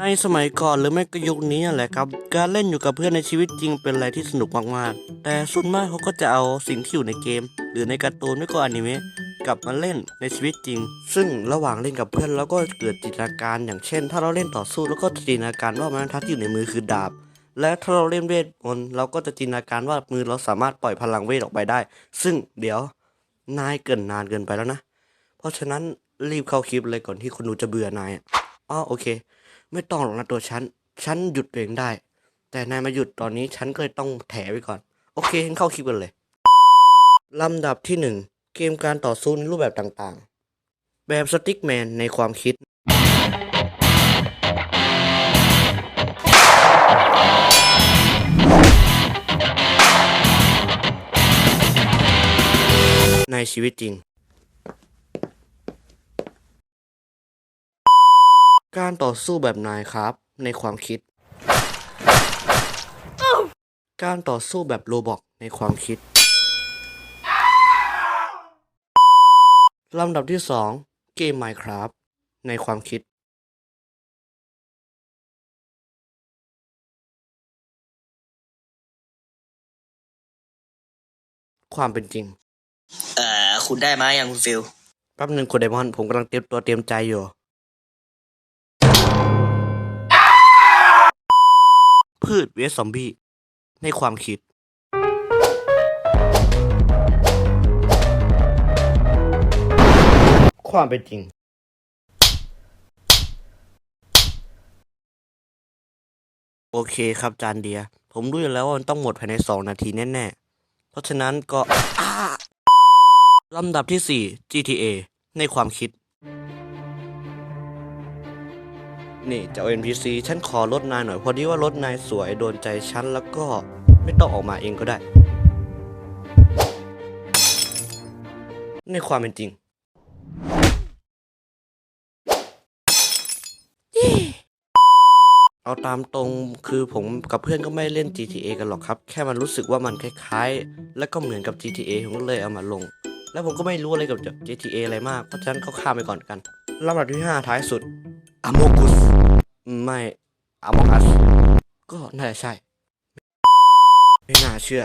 ในสมัยก่อนหรือไม่ก็ยุคนี้นั่แหละครับ การเล่นอยู่กับเพื่อนในชีวิตจริงเป็นอะไรที่สนุกมากๆ แต่ส่วนมากเขาก็จะเอาสิ่งที่อยู่ในเกม หรือในการ์ตูนไม่ก็อนิเมะกลับมาเล่นในชีวิตจริง ซึ่งระหว่างเล่นกับเพื่อนเราก็เกิดจินตนาการ อย่างเช่น ถ้าเราเล่นต่อสู้แล้วก็จินตนาการว่าไม้บรรทัดที่อยู่ในมือคือดาบ และถ้าเราเล่นเวทมนต์เราก็จะจินตนาการว่ามือเราสามารถปล่อยพลังเวทออกไปได้ ซึ่งเดี๋ยวนายเกินนานเกินไปแล้วนะ เพราะฉะนั้นรีบเข้าคลิปเลยก่อนที่คนดูจะเบื่อนายอ๋อโอเค ไม่ต้องหรอกนะตัวฉัน ฉันหยุดเองได้ แต่นายมาหยุดตอนนี้ฉันก็เลยต้องแถไว้ก่อน โอเคงั้นเข้าคลิปกันเลย ลำดับที่หนึ่งเกมการต่อสู้ในรูปแบบต่างๆ แบบสติ๊กแมนในความคิด ในชีวิตจริง การต่อสู้แบบนายครับ ในความคิด การต่อสู้แบบโรบอกในความคิด ลำดับที่สองเกม Minecraft ในความคิด ความเป็นจริง เอ่อ คุณได้มายังคุณฟิลแป๊บหนึ่งคุณไดมอนด์ผมกำลังเตรียมตัวเตรียมใจอยู่ พืชเวสซอมบี้ในความคิด ความเป็นจริง โอเคครับจานเดีย ผมรู้อยู่แล้วว่ามันต้องหมดภายในสองนาทีแน่ๆ เพราะฉะนั้นก็อ้าลำดับที่ 4 GTA ในความคิด นี่เจ้า NPC ฉันขอลดนายหน่อย พอดีว่ารถนายสวยโดนใจฉันแล้วก็ไม่ต้องออกมาเองก็ได้ ในความเป็นจริง เอาตามตรงคือผมกับเพื่อนก็ไม่เล่น GTA กันหรอกครับ แค่มันรู้สึกว่ามันคล้ายๆ และก็เหมือนกับ GTA ผมก็เลยเอามาลง แล้วผมก็ไม่รู้อะไรกับ GTA อะไรมาก เพราะฉะนั้นก็ข้ามไปก่อนกันลำดับที่ 5 ท้ายสุด Amogus ไม่ Among Us ก็น่าจะใช่ ไม่น่าเชื่อ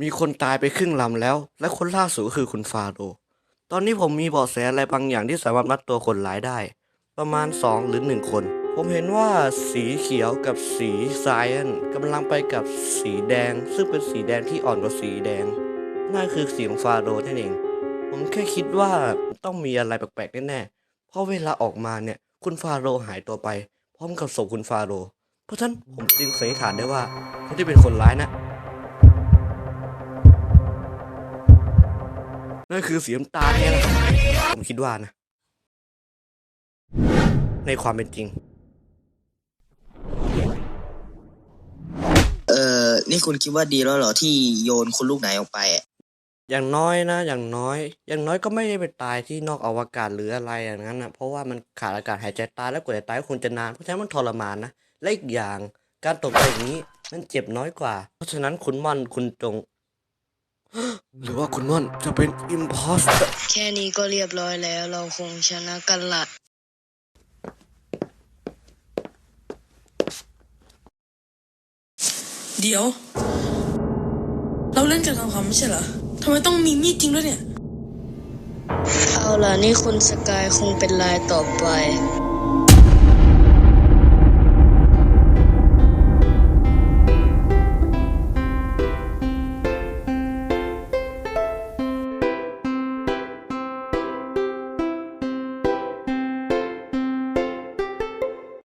มีคนตายไปครึ่งลำแล้ว และคนล่าสุดก็คือคุณฟาโรตอนนี้ผมมีเบาะแสอะไรบางอย่างที่สามารถมัดตัวคนร้ายได้ ประมาณ 2 หรือ 1 คน ผมเห็นว่าสีเขียวกับสีไซแอนกำลังไปกับสีแดง ซึ่งเป็นสีแดงที่อ่อนกว่าสีแดงนั่นคือเสียงฟาโรนั่นเอง ผมแค่คิดว่าต้องมีอะไรแปลกๆแน่ๆเพราะเวลาออกมาเนี่ย คุณฟาโรห์หายตัวไป พร้อมกับศพคุณฟาโรห์เพราะฉะนั้นผมจึงสันนิษฐานได้ว่าคนที่เป็นคนร้ายนะนั่นคือสีน้ำตาลเนี่ยแหละผมคิดว่านะ ในความเป็นจริง เอ่อนี่คุณคิดว่าดีแล้วเหรอที่โยนคุณลูกไหนออกไปอะ อย่างน้อยนะ อย่างน้อย อย่างน้อยก็ไม่ได้ไปตายที่นอกอวกาศหรืออะไรอย่างนั้นนะเพราะว่ามันขาดอากาศหายใจตายแล้วกว่าจะตายก็คงจะนานเพราะฉะนั้นมันทรมานนะและอีกอย่างการตกไปอย่างนี้มันเจ็บน้อยกว่า เพราะฉะนั้นคุณม่อนคุณจง หรือว่าคุณม่อนจะเป็นอิมพอสเตอร์แค่นี้ก็เรียบร้อยแล้ว เราคงชนะกันละเดี๋ยว เราเล่นกันขำๆไม่ใช่เหรอ ทำไมต้องมีมีดจริงด้วยเนี่ย เอาล่ะนี่คุณสกายคงเป็นลายต่อไป